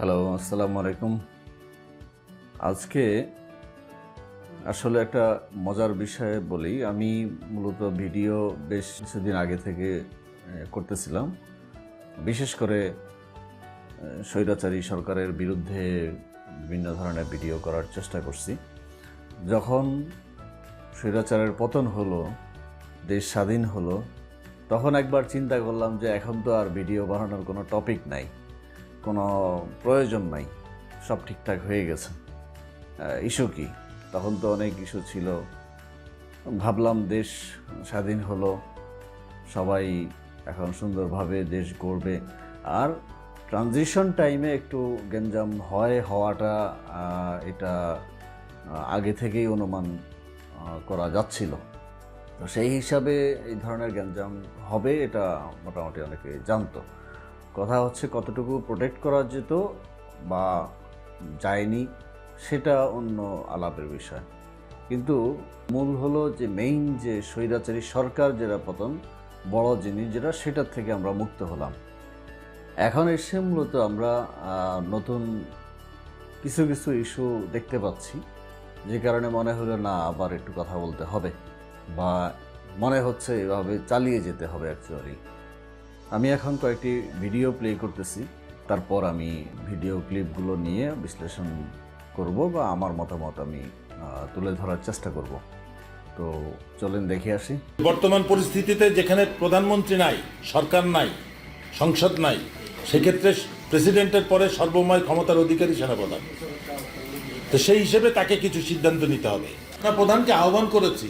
Hello, আসসালামু আলাইকুম। আজকে আসলে একটা মজার বিষয়ে বলি। আমি মূলত ভিডিও বেশ কিছুদিন আগে থেকে করতেছিলাম। বিশেষ করে স্বৈরাচারী সরকারের বিরুদ্ধে বিভিন্ন ধরনের ভিডিও করার চেষ্টা করছি। যখন স্বৈরাচারের পতন হলো, দেশ স্বাধীন হলো, তখন একবার চিন্তা করলাম যে এখন তো আর ভিডিও বানানোর কোনো টপিক নাই। কোনো প্রয়োজন নাই, সব ঠিকঠাক হয়ে গেছে। ইস্যু কি? তখন তো অনেক ইস্যু ছিল। ভাবলাম দেশ স্বাধীন হলো, সবাই এখন সুন্দরভাবে দেশ গড়বে। আর ট্রানজিশন টাইমে একটু গেঞ্জাম হয়, হওয়াটা এটা আগে থেকেই অনুমান করা যাচ্ছিল। তো সেই হিসাবে এই ধরনের গ্যাঞ্জাম হবে, এটা মোটামুটি অনেকে জানতো। কথা হচ্ছে কতটুকু প্রোটেক্ট করা যেত বা যায়নি, সেটা অন্য আলাপের বিষয়। কিন্তু মূল হলো যে মেইন যে স্বৈরাচারী সরকার যেটা পতন বড় জিনিস যেটা, সেটার থেকে আমরা মুক্ত হলাম। এখন এসে মূলত আমরা নতুন কিছু কিছু ইস্যু দেখতে পাচ্ছি। যে কারণে মনে হলো, না, আবার একটু কথা বলতে হবে বা মনে হচ্ছে এভাবে চালিয়ে যেতে হবে অ্যাকচুয়ালি আমি এখন কয়েকটি ভিডিও প্লে করতেছি। তারপর আমি ভিডিও ক্লিপগুলো নিয়ে বিশ্লেষণ করব বা আমার মতামত আমি তুলে ধরার চেষ্টা করব। তো চলেন দেখে আসি। বর্তমান পরিস্থিতিতে যেখানে প্রধানমন্ত্রী নাই, সরকার নাই, সংসদ নাই, সেক্ষেত্রে প্রেসিডেন্টের পরে সর্বময় ক্ষমতার অধিকারী সেনাপ্রধান। তো সেই হিসেবে তাকে কিছু সিদ্ধান্ত নিতে হবে। প্রধানকে আহ্বান করেছি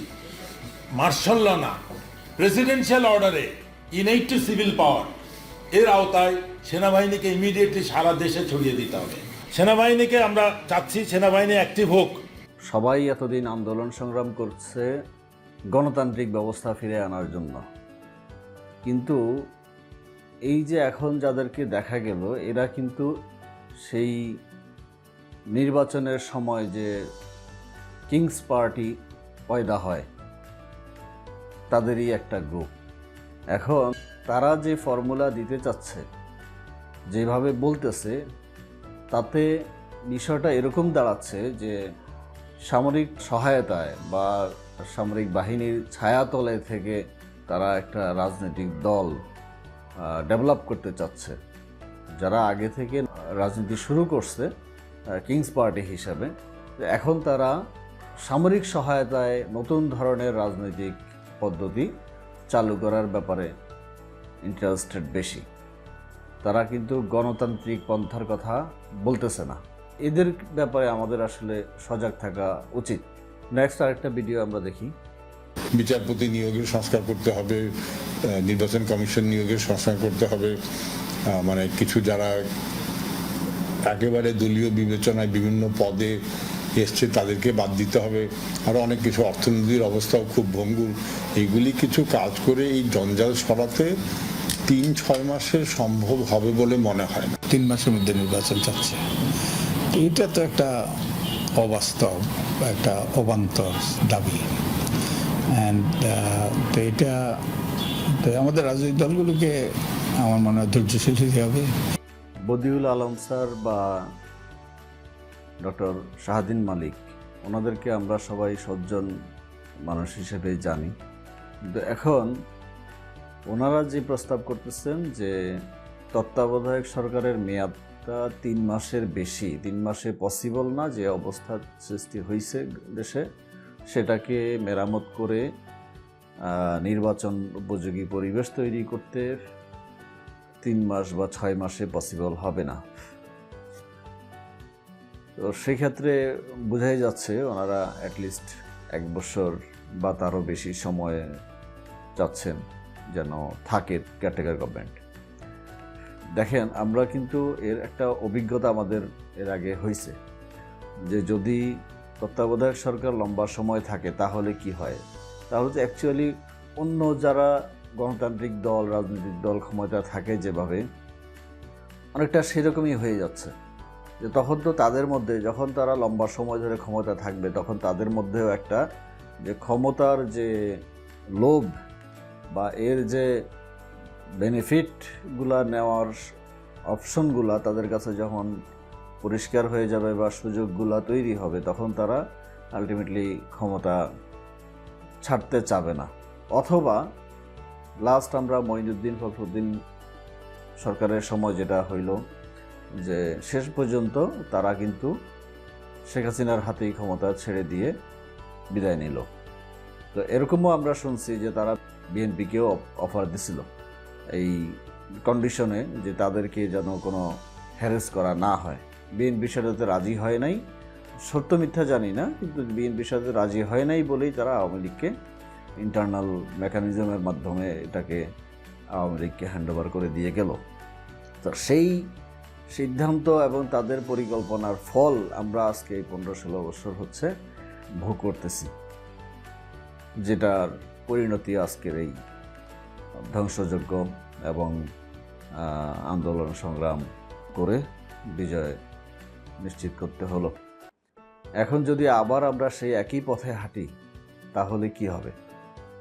মার্শাল না। প্রেসিডেন্সিয়াল অর্ডারে ইনেট টু সিভিল পাওয়ার। এর আওতায় সেনাবাহিনীকে ইমিডিয়েটলি সারা দেশে ছড়িয়ে দিতে হবে। সেনাবাহিনীকে আমরা চাচ্ছি সেনাবাহিনী অ্যাক্টিভ হোক। সবাই এতদিন আন্দোলন সংগ্রাম করছে গণতান্ত্রিক ব্যবস্থা ফিরে আনার জন্য। কিন্তু এই যে এখন যাদেরকে দেখা গেল, এরা কিন্তু সেই নির্বাচনের সময় যে কিংস পার্টি পয়দা হয়, তাদেরই একটা গ্রুপ এখন তারা যে ফর্মুলা দিতে চাচ্ছে, যেভাবে বলতেছে, তাতে বিষয়টা এরকম দাঁড়াচ্ছে যে সামরিক সহায়তায় বা সামরিক বাহিনীর ছায়াতলে থেকে তারা একটা রাজনৈতিক দল ডেভেলপ করতে চাচ্ছে। যারা আগে থেকে রাজনীতি শুরু করছে কিংস পার্টি হিসাবে, এখন তারা সামরিক সহায়তায় নতুন ধরনের রাজনৈতিক পদ্ধতি চালু করার ব্যাপারে ইন্টারেস্টেড বেশি। তারা কিন্তু গণতান্ত্রিক পন্থার কথা বলতেছে না। এদের ব্যাপারে আমাদের আসলে সজাগ থাকা উচিত। নেক্সট আরেকটা ভিডিও আমরা দেখি। বিচারপতি নিয়োগের সংস্কার করতে হবে নির্বাচন কমিশন নিয়োগের সংস্কার করতে হবে মানে কিছু যারা একেবারে দলীয় বিবেচনায় বিভিন্ন পদে এসছে তাদেরকে বাদ দিতে হবে। আরও অনেক কিছু অর্থনীতির অবস্থাও খুব ভঙ্গুর। এইগুলি কিছু কাজ করে এই জঞ্জাল সরাতে তিন ছয় মাসে সম্ভব হবে বলে মনে হয় না। তিন মাসের মধ্যে নির্বাচন চাচ্ছে। এটা তো একটা অবাস্তব একটা অবান্তর দাবি। অ্যান্ড তো এটা তো আমাদের রাজনৈতিক দলগুলোকে আমার মনে হয় ধৈর্যশীল হতে হবে। বদিউল আলম স্যার বা ডক্টর শাহাদিন মালিক, ওনাদেরকে আমরা সবাই সজ্জন মানুষ হিসেবে জানি। কিন্তু এখন ওনারা যে প্রস্তাব করতেছেন যে তত্ত্বাবধায়ক সরকারের মেয়াদটা তিন মাসের বেশি, তিন মাসে পসিবল না যে অবস্থা সৃষ্টি হয়েছে দেশে, সেটাকে মেরামত করে নির্বাচন উপযোগী পরিবেশ তৈরি করতে তিন মাস বা ছয় মাসে পসিবল হবে না। তো সেক্ষেত্রে বোঝাই যাচ্ছে ওনারা অ্যাটলিস্ট এক বছর বা তারও বেশি সময় চাচ্ছেন যেন থাকে ক্যাটেগর গভর্নমেন্ট দেখেন, আমরা কিন্তু এর একটা অভিজ্ঞতা আমাদের এর আগে হয়েছে যে যদি তত্ত্বাবধায়ক সরকার লম্বা সময় থাকে তাহলে কি হয়? তাহলে তো অ্যাকচুয়ালি অন্য যারা গণতান্ত্রিক দল, রাজনৈতিক দল ক্ষমতা থাকে যেভাবে, অনেকটা সেরকমই হয়ে যাচ্ছে। যে তখন তো তাদের মধ্যে, যখন তারা লম্বা সময় ধরে ক্ষমতা থাকবে, তখন তাদের মধ্যেও একটা যে ক্ষমতার যে লোভ বা এর যে বেনিফিটগুলা নেওয়ার অপশনগুলা তাদের কাছে যখন পরিষ্কার হয়ে যাবে বা সুযোগগুলা তৈরি হবে, তখন তারা আলটিমেটলি ক্ষমতা ছাড়তে চাবে না। অথবা লাস্ট আমরা মঈনুদ্দিন ফখরুদ্দিন সরকারের সময় যেটা হইল যে শেষ পর্যন্ত তারা কিন্তু শেখ হাসিনার হাতেই ক্ষমতা ছেড়ে দিয়ে বিদায় নিল। তো এরকমও আমরা শুনছি যে তারা বিএনপিকেও অফার দিছিল। এই কন্ডিশনে যে তাদেরকে যেন কোনো হ্যারেস করা না হয়। বিএনপি সেটাতে রাজি হয় নাই। সত্য মিথ্যা জানি না, কিন্তু বিএনপির সাথে রাজি হয় নাই বলেই তারা আওয়ামী লীগকে ইন্টারনাল মেকানিজমের মাধ্যমে এটাকে আওয়ামী লীগকে হ্যান্ড করে দিয়ে গেল। তো সেই সিদ্ধান্ত এবং তাদের পরিকল্পনার ফল আমরা আজকে এই পনেরো ষোলো বছর হচ্ছে ভোগ করতেছি, যেটার পরিণতি আজকের এই ধ্বংসযোগ্য এবং আন্দোলন সংগ্রাম করে বিজয় নিশ্চিত করতে হলো। এখন যদি আবার আমরা সেই একই পথে হাঁটি, তাহলে কি হবে?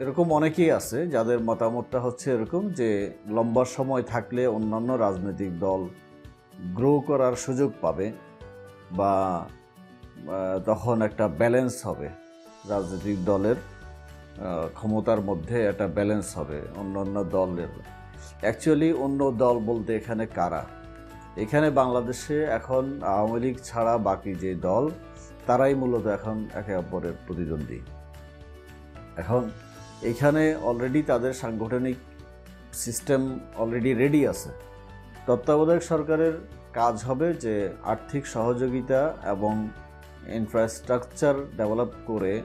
এরকম অনেকেই আছে যাদের মতামতটা হচ্ছে এরকম যে লম্বা সময় থাকলে অন্যান্য রাজনৈতিক দল গ্রো করার সুযোগ পাবে বা তখন একটা ব্যালেন্স হবে। রাজনৈতিক দলের ক্ষমতার মধ্যে একটা ব্যালেন্স হবে অন্য অন্য দলের। অ্যাকচুয়ালি অন্য দল বলতে এখানে কারা? এখানে বাংলাদেশে এখন আওয়ামী লীগ ছাড়া বাকি যে দল, তারাই মূলত এখন একে অপরের প্রতিদ্বন্দ্বী। এখন এখানে অলরেডি তাদের সাংগঠনিক সিস্টেম অলরেডি রেডি আছে। তত্ত্বাবধায়ক সরকারের কাজ হবে যে আর্থিক সহযোগিতা এবং ইনফ্রাস্ট্রাকচার ডেভেলপ করে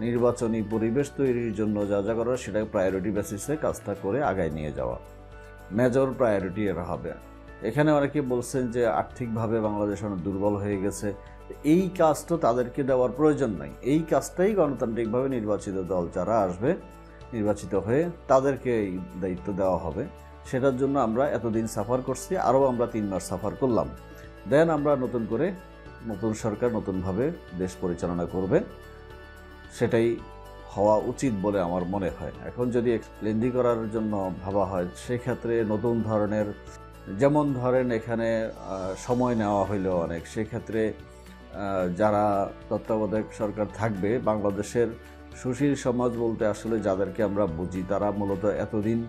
নির্বাচনী পরিবেশ তৈরির জন্য যা যা করার সেটা প্রায়োরিটি বেসিসে কাজটা করে আগায় নিয়ে যাওয়া। মেজর প্রায়োরিটি এরা হবে। এখানে অনেকে বলছেন যে আর্থিকভাবে বাংলাদেশ অনেক দুর্বল হয়ে গেছে। এই কাজটা তাদেরকে দেওয়ার প্রয়োজন নাই। এই কাজটাই গণতান্ত্রিকভাবে নির্বাচিত দল যারা আসবে, নির্বাচিত হয়ে তাদেরকে এই দায়িত্ব দেওয়া হবে। সেটার জন্য আমরা এতদিন সাফার করছি, আরও আমরা তিন মাস সাফার করলাম। দেন আমরা নতুন করে নতুন সরকার নতুনভাবে দেশ পরিচালনা করবে। সেটাই হওয়া উচিত বলে আমার মনে হয়। এখন যদি লেন্দি করার জন্য ভাবা হয়, সেক্ষেত্রে নতুন ধরনের, যেমন ধরেন এখানে সময় নেওয়া হইল অনেক, সেক্ষেত্রে যারা তত্ত্বাবধায়ক সরকার থাকবে, বাংলাদেশের সুশীল সমাজ বলতে আসলে যাদেরকে আমরা বুঝি, তারা মূলত এতদিন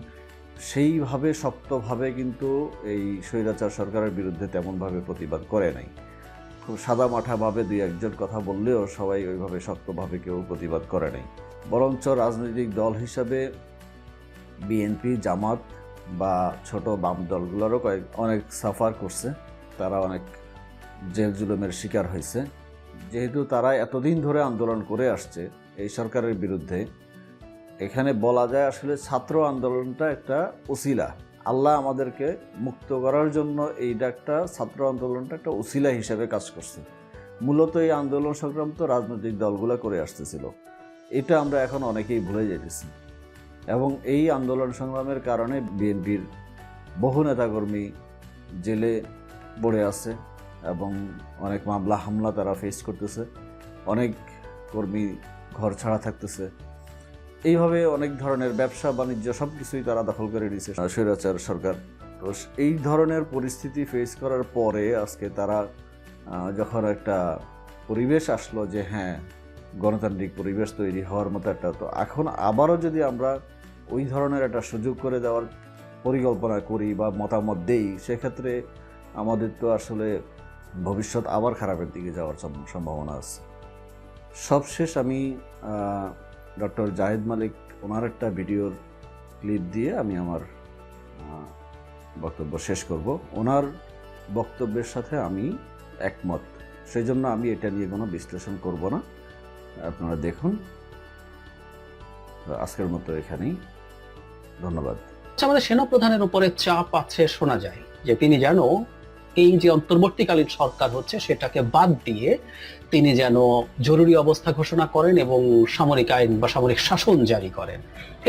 সেইভাবে শক্তভাবে কিন্তু এই স্বৈরাচার সরকারের বিরুদ্ধে তেমনভাবে প্রতিবাদ করে নাই। খুব সাদা মাঠাভাবে দুই একজন কথা বললেও সবাই ওইভাবে শক্তভাবে কেউ প্রতিবাদ করে নাই। বরঞ্চ রাজনৈতিক দল হিসাবে বিএনপি, জামাত বা ছোট বাম দলগুলোরও কয়েক, অনেক সাফার করছে। তারা অনেক জেল জুলুমের শিকার হয়েছে। যেহেতু তারা এতদিন ধরে আন্দোলন করে আসছে, এই সরকারের বিরুদ্ধে এখানে বলা যায় আসলে ছাত্র আন্দোলনটা একটা উসিলা। আল্লাহ আমাদেরকে মুক্ত করার জন্য এইটা একটা ছাত্র আন্দোলনটা একটা উসিলা হিসেবে কাজ করছে। মূলত এই আন্দোলন সংক্রান্ত রাজনৈতিক দলগুলো করে আসতেছিল। এটা আমরা এখন অনেকেই ভুলে যেতেছি এবং এই আন্দোলন সংগ্রামের কারণে বিএনপির বহু নেতাকর্মী জেলে পড়ে আছে এবং অনেক মামলা, হামলা তারা ফেস করতেছে। অনেক কর্মী ঘর ছাড়া থাকতেছে। এইভাবে অনেক ধরনের ব্যবসা, বাণিজ্য সব কিছুই তারা দখল করে নিয়েছে। স্বৈরাচার সরকার। তো এই ধরনের পরিস্থিতি ফেস করার পরে আজকে তারা যখন একটা পরিবেশ আসলো যে হ্যাঁ গণতান্ত্রিক পরিবেশ তৈরি হওয়ার মতো একটা, তো এখন আবারও যদি আমরা ওই ধরনের একটা সুযোগ করে দেওয়ার পরিকল্পনা করি বা মতামত দেই, সেক্ষেত্রে আমাদের তো আসলে ভবিষ্যৎ আবার খারাপের দিকে যাওয়ার সম- সম্ভাবনা আছে। সবশেষ আমি ডক্টর জাহেদ মালিক ওনার একটা ভিডিওর ক্লিপ দিয়ে আমি আমার বক্তব্য শেষ করব। ওনার বক্তব্যের সাথে আমি একমত। সেই জন্য আমি এটা নিয়ে কোনো বিশ্লেষণ করব না। আপনারা দেখুন। আজকের মতো এখানেই। ধন্যবাদ। আচ্ছা, আমাদের সেনাপ্রধানের উপরে চাপ আছে শোনা যায় যে তিনি যেন এই যে অন্তর্বর্তীকালীন সরকার হচ্ছে, সেটাকে বাদ দিয়ে তিনি যেন জরুরি অবস্থা ঘোষণা করেন এবং সামরিক আইন বা সামরিক শাসন জারি করেন।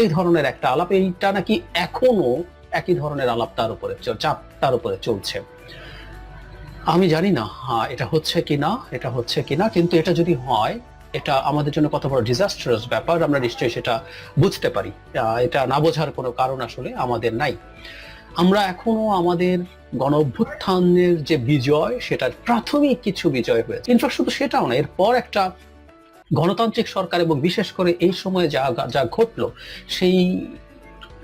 এই ধরনের একটা আলাপ, এইটা নাকি এখনও একই ধরনের আলাপ তার উপরে চাপ তার উপরে চলছে। আমি জানি না হ্যাঁ এটা হচ্ছে কিনা, এটা হচ্ছে কিনা, কিন্তু এটা যদি হয়, এটা আমাদের জন্য কত বড় ডিজাস্টারাস ব্যাপার, আমরা নিশ্চয়ই সেটা বুঝতে পারি। এটা না বোঝার কোনো কারণ আসলে আমাদের নাই। আমরা এখনও আমাদের গণ অভ্যুত্থানের যে বিজয়, সেটার প্রাথমিক কিছু বিজয় হয়েছে। ইনফ্যাক্ট শুধু সেটাও না, এরপর একটা গণতান্ত্রিক সরকার এবং বিশেষ করে এই সময়ে যা যা ঘটলো, সেই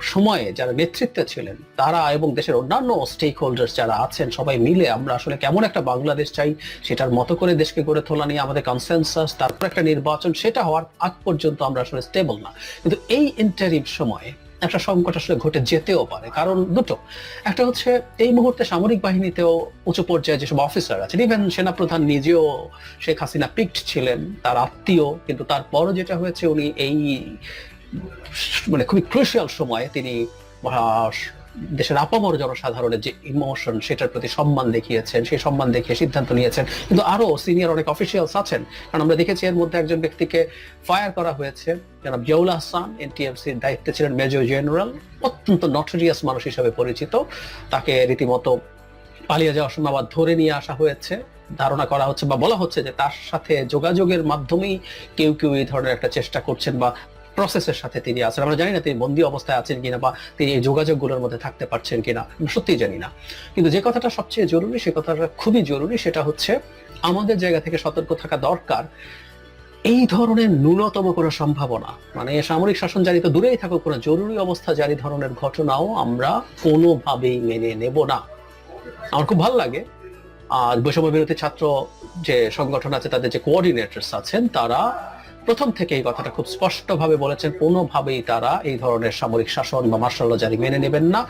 সময়ে যারা নেতৃত্বে ছিলেন, তারা এবং দেশের অন্যান্য স্টেক হোল্ডার্স যারা আছেন, সবাই মিলে আমরা আসলে কেমন একটা বাংলাদেশ চাই, সেটার মতো করে দেশকে গড়ে তোলা নিয়ে আমাদের কনসেনসাস তারপর একটা নির্বাচন, সেটা হওয়ার আগ পর্যন্ত আমরা আসলে স্টেবল না। কিন্তু এই ইন্টারিম সময়ে একটা সংকট আসলে ঘটে যেতেও পারে। কারণ দুটো। একটা হচ্ছে, এই মুহূর্তে সামরিক বাহিনীতেও উঁচু পর্যায়ে যেসব অফিসার আছেন ইভেন সেনাপ্রধান নিজেও শেখ হাসিনা পিকড ছিলেন, তার আত্মীয়, কিন্তু তারপরও যেটা হয়েছে, উনি এই মানে খুবই ক্রুশিয়াল সময়ে তিনি দেশের আপামর জনসাধারণের যে ইমোশন সেটার প্রতি সম্মান দেখিয়েছেন, সেই সম্মান দেখিয়ে সিদ্ধান্ত নিয়েছেন। কিন্তু আরও সিনিয়র অনেক অফিসিয়ালস আছেন। কারণ আমরা দেখেছি এর মধ্যে একজন ব্যক্তিকে ফায়ার করা হয়েছে, জনাব জিয়াউল হাসান এনটিএমসির দায়িত্বে ছিলেন মেজর জেনারেল অত্যন্ত নটরিয়াস মানুষ হিসেবে পরিচিত। তাকে রীতিমতো পালিয়ে যাওয়ার সময় আবার ধরে নিয়ে আসা হয়েছে। ধারণা করা হচ্ছে বা বলা হচ্ছে যে তার সাথে যোগাযোগের মাধ্যমেই কেউ কেউ এই ধরনের একটা চেষ্টা করছেন বা প্রসেসের সাথে তিনি আছেন। আমরা জানি না তিনি বন্দী অবস্থায় আছেন কিনা বা তিনি এই যোগাযোগগুলোর মধ্যে থাকতে পারছেন কিনা। আমি সত্যিই জানি না। কিন্তু যে কথাটা সবচেয়ে জরুরি, সে কথাটা খুবই জরুরি, সেটা হচ্ছে আমাদের জায়গা থেকে সতর্ক থাকা দরকার। এই ধরনের ন্যূনতম কোনো সম্ভাবনা মানে সামরিক শাসন জারি তো দূরেই থাকুক, কোনো জরুরি অবস্থা জারি ধরনের ঘটনাও আমরা কোনোভাবেই মেনে নেব না। আমার খুব ভালো লাগে। আর বৈষম্য বিরোধী ছাত্র যে সংগঠন আছে, তাদের যে কোঅর্ডিনেটরস আছেন, তারা প্রথম থেকে এই কথাটা খুব স্পষ্টভাবে বলেছেন, কোনোভাবেই তারা এই ধরনের সামরিক শাসন বা মার্শাল জারি মেনে নেবেন না।